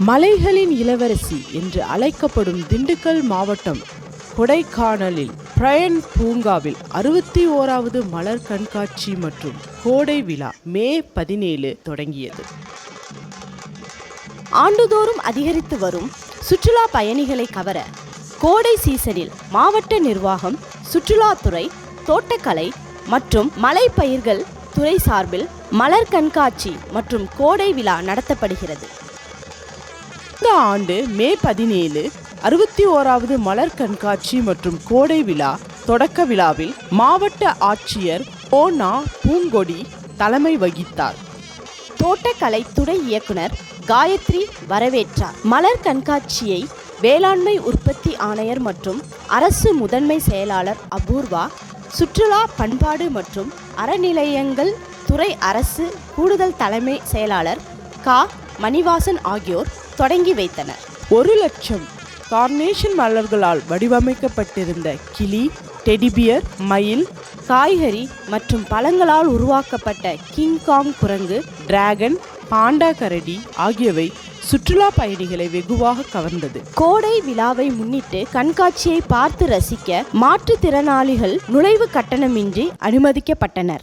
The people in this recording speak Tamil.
மலைகளின் இளவரசி என்று அழைக்கப்படும் திண்டுக்கல் மாவட்டம் கொடைக்கானலில் பிரயன் பூங்காவில் அறுபத்தி ஓராவது மலர் கண்காட்சி மற்றும் கோடை விழா மே பதினேழு தொடங்கியது. ஆண்டுதோறும் அதிகரித்து வரும் சுற்றுலா பயணிகளை கவர கோடை சீசனில் மாவட்ட நிர்வாகம் சுற்றுலாத்துறை தோட்டக்கலை மற்றும் மலைப்பயிர்கள் துறை சார்பில் மலர் கண்காட்சி மற்றும் கோடை விழா நடத்தப்படுகிறது. இந்த ஆண்டு மே பதினேழு அறுபத்தி ஓராவது மலர் கண்காட்சி மற்றும் கோடை விழா தொடக்க விழாவில் மாவட்ட ஆட்சியர் ஓனா பூங்கொடி தலைமை வகித்தார். தோட்டக்கலை துறை இயக்குனர் காயத்ரி வரவேற்றார். மலர் கண்காட்சியை வேளாண்மை உற்பத்தி ஆணையர் மற்றும் அரசு முதன்மை செயலாளர் அபூர்வா சுற்றுலா பண்பாடு மற்றும் அறநிலையங்கள் துறை அரசு கூடுதல் தலைமை செயலாளர் கா. மணிவாசன் ஆகியோர் தொடங்கி வைத்தனர். ஒரு லட்சம் கார்னேஷன் மலர்களால் வடிவமைக்கப்பட்டிருந்த கிளி டெடிபியர் மயில் காய்கறி மற்றும் பழங்களால் உருவாக்கப்பட்ட கிங்காங் குரங்கு டிராகன் பாண்டா கரடி ஆகியவை சுற்றுலா பயணிகளை வெகுவாக கவர்ந்தது. கோடை விழாவை முன்னிட்டு கண்காட்சியை பார்த்து ரசிக்க மாற்றுத்திறனாளிகள் நுழைவு கட்டணமின்றி அனுமதிக்கப்பட்டனர்.